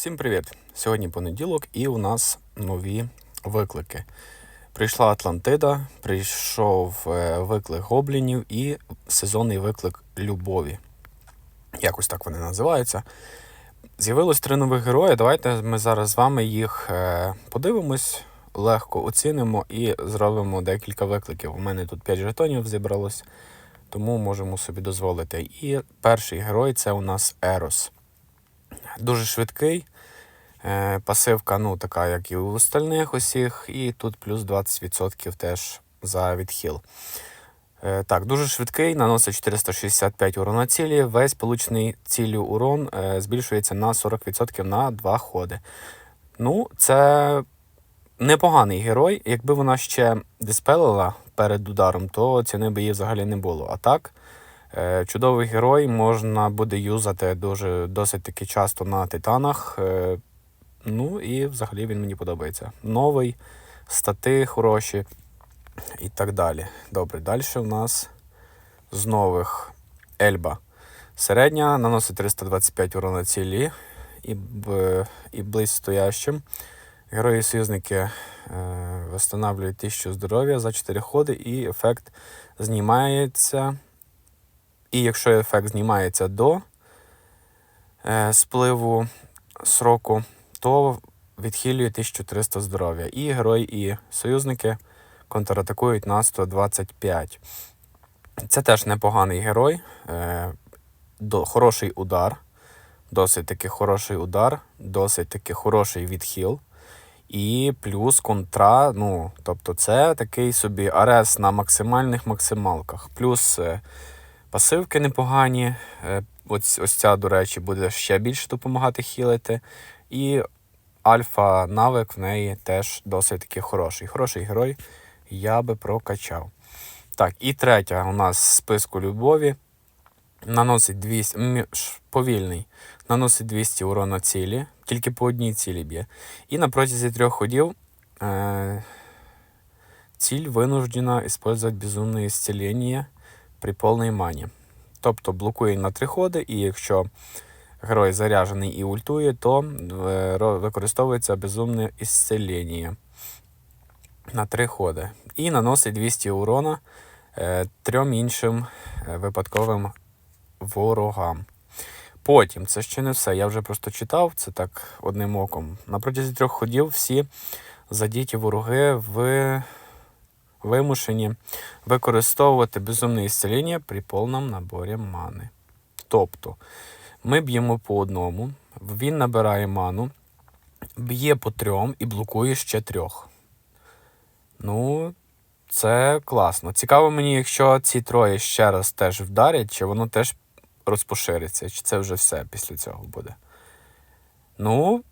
Всім привіт! Сьогодні понеділок і у нас нові виклики. Прийшла Атлантида, прийшов е, виклик гоблінів і сезонний виклик любові. Якось так вони називаються. З'явилось три нових герої. Давайте ми зараз з вами їх е, подивимось, легко оцінимо і зробимо декілька викликів. У мене тут 5 жетонів зібралось, тому можемо собі дозволити. І перший герой це у нас Ерос. Дуже швидкий. Е, Пасивка, ну, така, як і у остальних усіх, і тут плюс 20% теж за відхил. Е, Так, дуже швидкий, наносить 465 урона цілі. Весь получений ціллю урон е, збільшується на 40% на 2 ходи. Ну, це непоганий герой. Якби вона ще диспелила перед ударом, то ціни би її взагалі не було. А так, чудовий герой можна буде юзати дуже досить таки часто на титанах. Е, Ну і взагалі він мені подобається. Новий, стати хороші і так далі. Добре, далі у нас з нових Ельба. Середня наносить 325 урона цілі і, і близьстоящим. Герої союзники е, встановлюють 1000 здоров'я за 4 ходи, і ефект знімається. І якщо ефект знімається до е, спливу сроку, то відхилює 1300 здоров'я. І герої, і союзники контратакують на 125. Це теж непоганий герой. Е, до, хороший удар. Досить таки хороший удар, досить таки хороший відхил. І плюс контра, ну, тобто це такий собі арес на максимальних максималках. Плюс е, пасивки непогані. Е, ось, ось ця, до речі, буде ще більше допомагати хілити. І альфа навик в неї теж досить таки хороший. Хороший герой я би прокачав. Так, і третя у нас з списку любові. Наносить 200, повільний, наносить 200 урона цілі, тільки по одній цілі б'є. І на протязі трьох ходів е, ціль вынуждена использовать безумне исцеление при повній мані. Тобто блокує на три ходи, і якщо герой заряджений і ультує, то е, використовується безумне ісцелення на три ходи. І наносить 200 урона е, трьом іншим е, випадковим ворогам. Потім, це ще не все. Я вже просто читав це так одним оком. На протязі трьох ходів всі задіті вороги в... вимушені використовувати безумне ісцелення при повному наборі мани. Тобто, ми б'ємо по одному, він набирає ману, б'є по трьом і блокує ще трьох. Ну, це класно. Цікаво мені, якщо ці троє ще раз теж вдарять, чи воно теж розпошириться, чи це вже все після цього буде. Ну,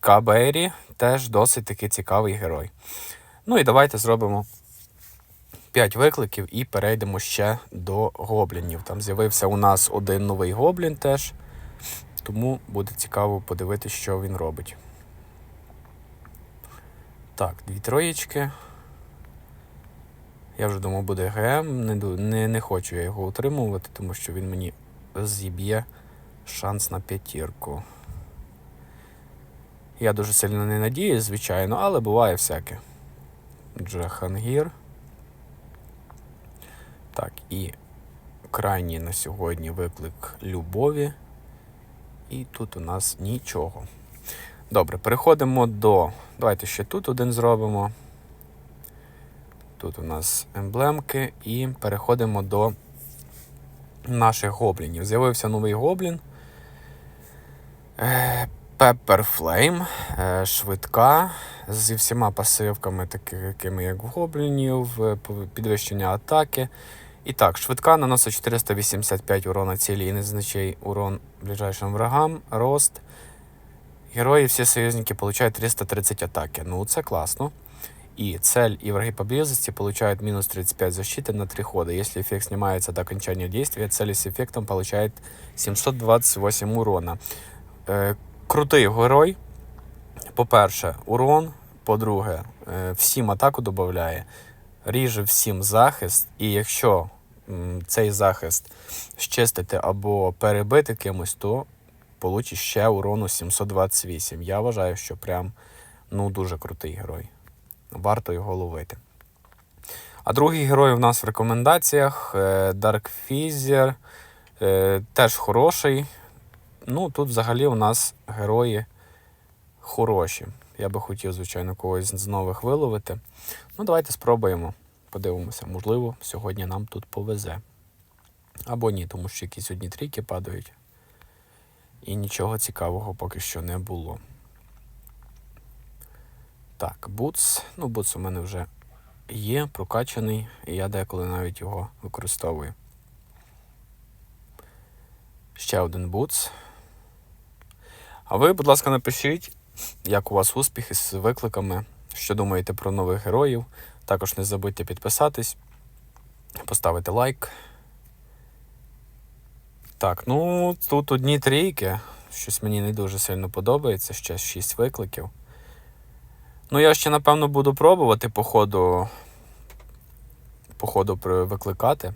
Кабері теж досить таки цікавий герой. Ну і давайте зробимо 5 викликів і перейдемо ще до гоблінів. Там з'явився у нас один новий гоблін теж. Тому буде цікаво подивитися, що він робить. Так, дві троєчки. Я вже думав, буде ГМ. Не, не, не хочу я його утримувати, тому що він мені зіб'є шанс на п'ятірку. Я дуже сильно не надіюсь, звичайно, але буває всяке. Джахангір. Так, і крайній на сьогодні виклик любові. І тут у нас нічого. Добре, переходимо до. Давайте ще тут один зробимо. Тут у нас емблемки, і переходимо до наших гоблінів. З'явився новий гоблін. Е, Pepper Flame, е, швидка, зі всіма пасивками, такими як в гоблінів, е, пов- підвищення атаки. І так, швидка наносить 485 урона цілі і незначний урон ближайшим врагам, рост. Герої всі союзники получают 330 атаки. Ну, це класно. И цель и враги поблизости получают минус 35 защиты на 3 хода. Если эффект снимается до окончания действия, цель с эффектом получает 728 урона. Крутий герой. По-перше, урон. По-друге, е, всім атаку додає. Ріже всім захист. І якщо цей захист щистити або перебити кимось, то получить ще урону 728. Я вважаю, що прям ну, дуже крутий герой. Варто його ловити. А другий герой у нас в рекомендаціях е, Dark Fizzer. Е, Теж хороший. Ну, тут взагалі у нас герої хороші. Я би хотів, звичайно, когось з нових виловити. Ну, давайте спробуємо. Подивимося, можливо, сьогодні нам тут повезе. Або ні, тому що якісь одні трійки падають. І нічого цікавого поки що не було. Так, буц. Ну, буц у мене вже є, прокачаний, і я деколи навіть його використовую. Ще один буц. А ви, будь ласка, напишіть, як у вас успіхи з викликами, що думаєте про нових героїв. Також не забудьте підписатись, поставити лайк. Так, ну тут одні трійки. Щось мені не дуже сильно подобається. Ще 6 викликів. Ну, я ще, напевно, буду пробувати по ходу, по ходу викликати.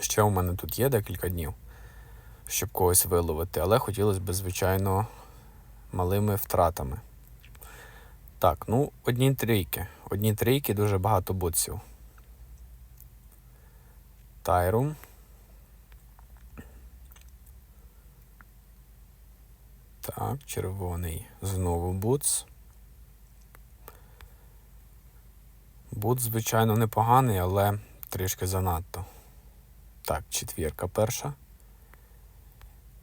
Ще у мене тут є декілька днів, щоб когось виловити, але хотілося б, звичайно, малими втратами. Так, ну, одні трійки. Одні трійки, дуже багато бутсів. Тайрум. Так, червоний. Знову бутс. Бутс, звичайно, непоганий, але трішки занадто. Так, четвірка перша.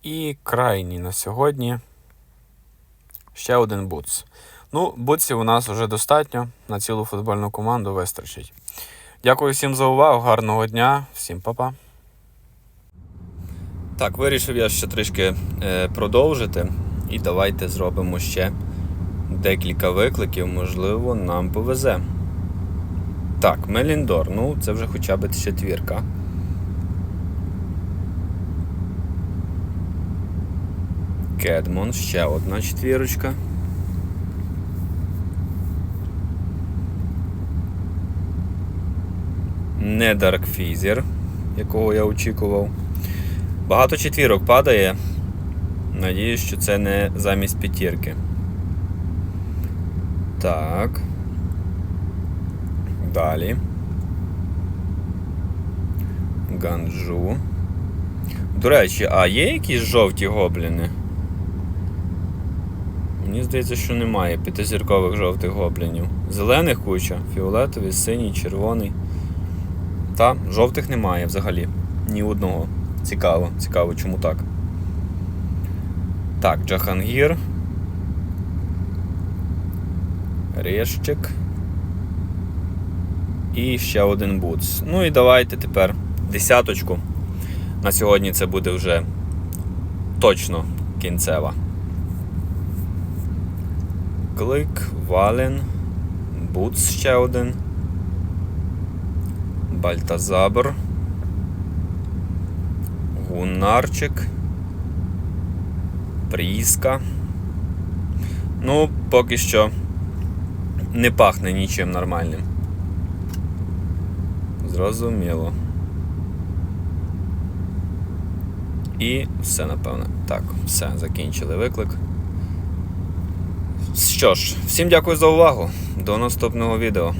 І крайній на сьогодні. Ще один бутс. Ну, бутсів у нас вже достатньо. На цілу футбольну команду вистачить. Дякую всім за увагу, гарного дня, всім па-па. Так, вирішив я ще трішки е, продовжити. І давайте зробимо ще декілька викликів, можливо, нам повезе. Так, Меліндор, ну це вже хоча б четвірка. Кедмон, ще одна четвірочка. Не Fizzer, якого я очікував. Багато четвірок падає. Надіюсь, що це не замість п'ятірки. Так. Далі. Ганджу. До речі, а є якісь жовті гобліни? Мені здається, що немає п'ятизіркових жовтих гоблінів. Зелених куча, фіолетовий, синій, червоний. Та, жовтих немає взагалі. Ні одного. Цікаво, цікаво, чому так. Так, Джахангір. Решчик. І ще один бутс. Ну і давайте тепер десяточку. На сьогодні це буде вже точно кінцева. Клик, Вален, Бутс ще один. Бальтазабр. Гунарчик. Пріска. Ну, поки що не пахне нічим нормальним. Зрозуміло. І все, напевно. Так, все, закінчили виклик. Що ж, всім дякую за увагу. До наступного відео.